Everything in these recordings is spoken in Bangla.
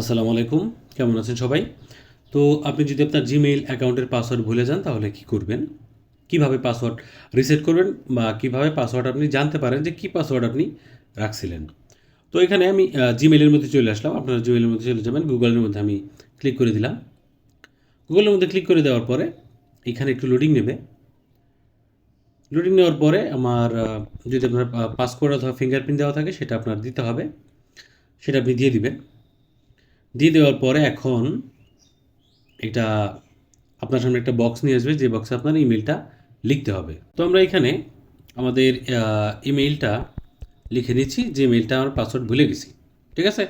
আসসালামু আলাইকুম, কেমন আছেন সবাই? তো আপনি যদি আপনার জিমেইল অ্যাকাউন্টের পাসওয়ার্ড ভুলে যান, তাহলে কি করবেন? কীভাবে পাসওয়ার্ড রিসেট করবেন বা কীভাবে পাসওয়ার্ড আপনি জানতে পারেন যে কী পাসওয়ার্ড আপনি রাখছিলেন? তো এখানে আমি জিমেইলের মধ্যে চলে আসলাম। আপনারা জিমেইলের মধ্যে চলে যাবেন গুগলের মধ্যে আমি ক্লিক করে দিলাম। গুগলের মধ্যে ক্লিক করে দেওয়ার পরে এখানে একটু লোডিং নেবে। লোডিং নেওয়ার পরে আমার যদি আপনার পাসওয়ার্ড অথবা ফিঙ্গারপ্রিন্ট দেওয়া থাকে, সেটা আপনার দিতে হবে। সেটা আপনি দিয়ে দিবেন। দিয়ে দেওয়ার পরে এখন এটা আপনার সামনে একটা বক্স নিয়ে আসবে, যে বক্সে আপনার ইমেলটা লিখতে হবে। তো আমরা এখানে আমাদের ইমেলটা লিখে নিচ্ছি, যে ইমেলটা আমার পাসওয়ার্ড ভুলে গেছি। ঠিক আছে?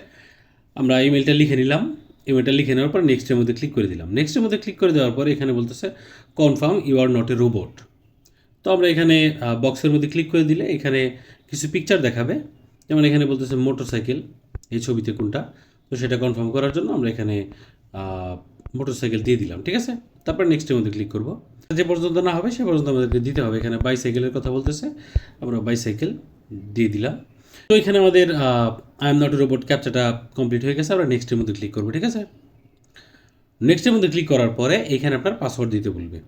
আমরা ইমেলটা লিখে নিলাম ইমেলটা লিখে নেওয়ার পর নেক্সটের মধ্যে ক্লিক করে দিলাম। নেক্সটের মধ্যে ক্লিক করে দেওয়ার পরে এখানে বলতেছে confirm you are not a robot তো আমরা এখানে বক্সের মধ্যে ক্লিক করে দিলে এখানে কিছু পিকচার দেখাবে। যেমন এখানে বলতেছে মোটরসাইকেল এই ছবিতে কোনটা? তো সেটা কনফার্ম করার জন্য আমরা এখানে মোটরসাইকেল দিয়ে দিলাম, ঠিক আছে? তারপর নেক্সটের মধ্যে ক্লিক করব। যে পর্যন্ত না হবে, সে পর্যন্ত আমাদেরকে দিতে হবে। এখানে বাইসাইকেলের কথা বলতেছে, আমরা বাইসাইকেল দিয়ে দিলাম। তো এখানে আমাদের আই এম নট রোবট ক্যাপচাটা কমপ্লিট হয়ে গেছে। আমরা নেক্সটের মধ্যে ক্লিক করব, ঠিক আছে? নেক্সটের মধ্যে ক্লিক করার পরে এখানে আপনার পাসওয়ার্ড দিতে বলবে।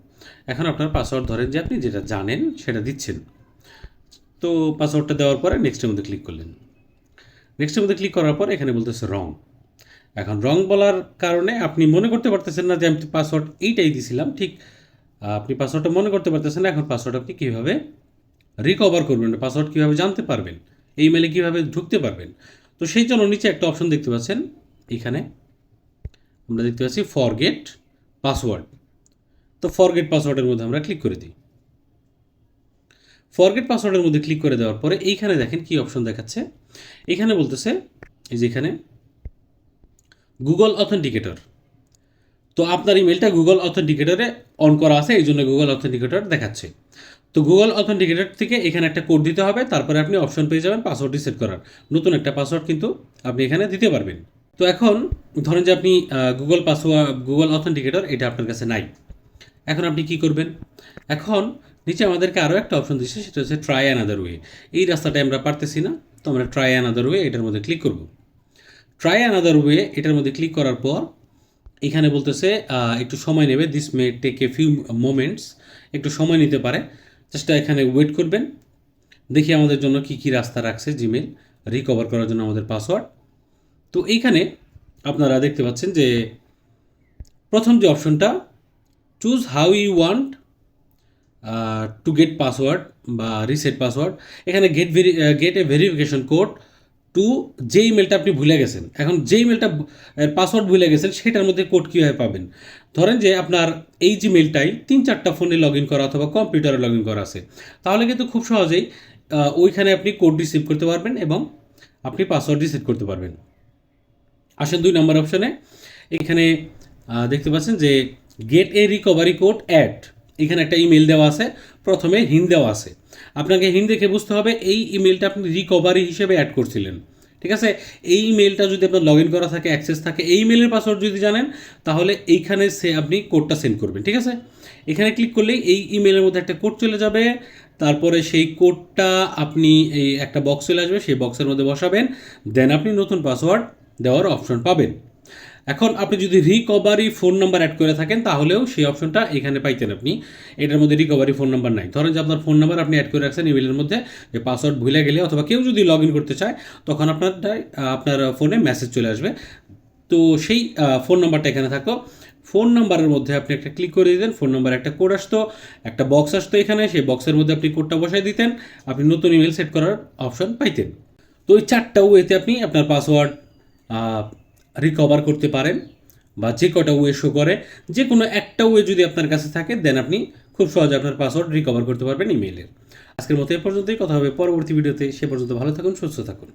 এখন আপনার পাসওয়ার্ড ধরেন যে আপনি যেটা জানেন, সেটা দিচ্ছেন। তো পাসওয়ার্ডটা দেওয়ার পরে নেক্সটের মধ্যে ক্লিক করলেন। নেক্সটের মধ্যে ক্লিক করার পর এখানে বলতেছে রং এখন রং বলার কারণে আপনি মনে করতে পারতেছেন না যে আমি পাসওয়ার্ড এইটাই দিছিলাম, ঠিক? আপনি পাসওয়ার্ডটা মনে করতে পারতেছেন না, এখন পাসওয়ার্ড আপনি কীভাবে রিকভার করবেন পাসওয়ার্ড কীভাবে জানতে পারবেন এই মেলে কীভাবে ঢুকতে পারবেন? তো সেই জন্য নিচে একটা অপশন দেখতে পাচ্ছেন, এখানে আমরা দেখতে পাচ্ছি ফরগেট পাসওয়ার্ড তো ফরগেট পাসওয়ার্ডের মধ্যে আমরা ক্লিক করে দিই। ফরগেট পাসওয়ার্ডের মধ্যে ক্লিক করে দেওয়ার পরে এইখানে দেখেন কি অপশন দেখাচ্ছে? এখানে বলতেছে, এই যে এখানে গুগল অথেন্টিকেটর তো আপনার ইমেলটা গুগল অথেন্টিকেটরে অন করা আছে, এই জন্য গুগল অথেন্টিকেটর দেখাচ্ছে। তো গুগল অথেন্টিকেটর থেকে এখানে একটা কোড দিতে হবে, তারপরে আপনি অপশন পেয়ে যাবেন পাসওয়ার্ড রিসেট করার। নতুন একটা পাসওয়ার্ড কিন্তু আপনি এখানে দিতে পারবেন। তো এখন ধরেন যে আপনি গুগল পাসওয়ার্ড গুগল অথেন্টিকেটর এটা আপনার কাছে নাই। এখন আপনি কি করবেন? এখন নিচে আমাদেরকে আরও একটা অপশন দিচ্ছে, সেটা হচ্ছে ট্রাই অ্যানাদার ওয়ে এই রাস্তাটা আমরা পারতেছি না, তো আমরা ট্রাই অ্যানাদার ওয়ে এটার মধ্যে ক্লিক করব। ট্রাই অ্যানাদার ওয়ে এটার মধ্যে ক্লিক করার পর, এখানে বলতেছে একটু সময় নেবে this may take a few moments একটু সময় নিতে পারে জাস্ট এখানে ওয়েট করবেন, দেখি আমাদের জন্য কি কি রাস্তা রাখছে জিমেল রিকভার করার জন্য আমাদের পাসওয়ার্ড তো এইখানে আপনারা দেখতে পাচ্ছেন যে, প্রথম যে অপশনটা choose how you want to get password বা রিসেট পাসওয়ার্ড এখানে get very get a verification code to যে ইমেলটা আপনি ভুলে গেছেন। এখন যে ইমেলটা পাসওয়ার্ড ভুলে গেছেন, সেটার মধ্যে কোড কীভাবে পাবেন? ধরেন যে আপনার এই জিমেলটাই তিন চারটা ফোনে লগ ইন করা অথবা কম্পিউটারে লগ ইন করা আছে। তাহলে কিন্তু খুব সহজেই ওইখানে আপনি কোড রিসিভ করতে পারবেন এবং আপনি পাসওয়ার্ড রিসেট করতে পারবেন। আসেন দুই নম্বর অপশনে এখানে দেখতে পাচ্ছেন যে get a recovery code add এখানে একটা ইমেল দেওয়া আছে, প্রথমে হিন দেওয়া আছে। আপনাকে হিন দেখে বুঝতে হবে, এই ইমেলটা আপনি রিকভারি হিসেবে অ্যাড করছিলেন। ঠিক আছে? এই ইমেলটা যদি আপনার লগ ইন করা থাকে অ্যাক্সেস থাকে, এই ইমেলের পাসওয়ার্ড যদি জানেন, তাহলে এইখানে সে আপনি কোডটা সেন্ড করবেন, ঠিক আছে? এখানে ক্লিক করলেই এই ইমেলের মধ্যে একটা কোড চলে যাবে। তারপরে সেই কোডটা আপনি এই একটা বক্স চলে আসবে, সেই বক্সের মধ্যে বসাবেন। দেন আপনি নতুন পাসওয়ার্ড দেওয়ার অপশন পাবেন। এখন আপনি যদি রিকভারি ফোন নাম্বার অ্যাড করে থাকেন, তাহলেও সেই অপশনটা এখানে পাইতেন আপনি। এটার মধ্যে রিকভারি ফোন নাম্বার নাই। ধরেন যে আপনার ফোন নাম্বার আপনি অ্যাড করে রাখছেন ইমেলের মধ্যে যে পাসওয়ার্ড ভুলে গেলে অথবা কেউ যদি লগ ইন করতে চায়, তখন আপনার আপনার ফোনে মেসেজ চলে আসবে। তো সেই ফোন নাম্বারটা এখানে থাকো ফোন নাম্বারের মধ্যে আপনি একটা ক্লিক করে দিতেন ফোন নাম্বার একটা কোড আসতো, একটা বক্স আসতো এখানে, সেই বক্সের মধ্যে আপনি কোডটা বসাই দিতেন। আপনি নতুন ইমেল সেট করার অপশন পাইতেন। তো ওই চারটা ওয়েতে আপনি আপনার পাসওয়ার্ড রিকভার করতে পারেন বা যে কটা ওয়ে শো করে, যে কোনো একটা ওয়ে যদি আপনার কাছে থাকে দেন আপনি খুব সহজে আপনার পাসওয়ার্ড রিকভার করতে পারবেন ইমেইলের আজকের মতো এ পর্যন্তই, কথা হবে পরবর্তী ভিডিওতে সে পর্যন্ত ভালো থাকুন, সুস্থ থাকুন।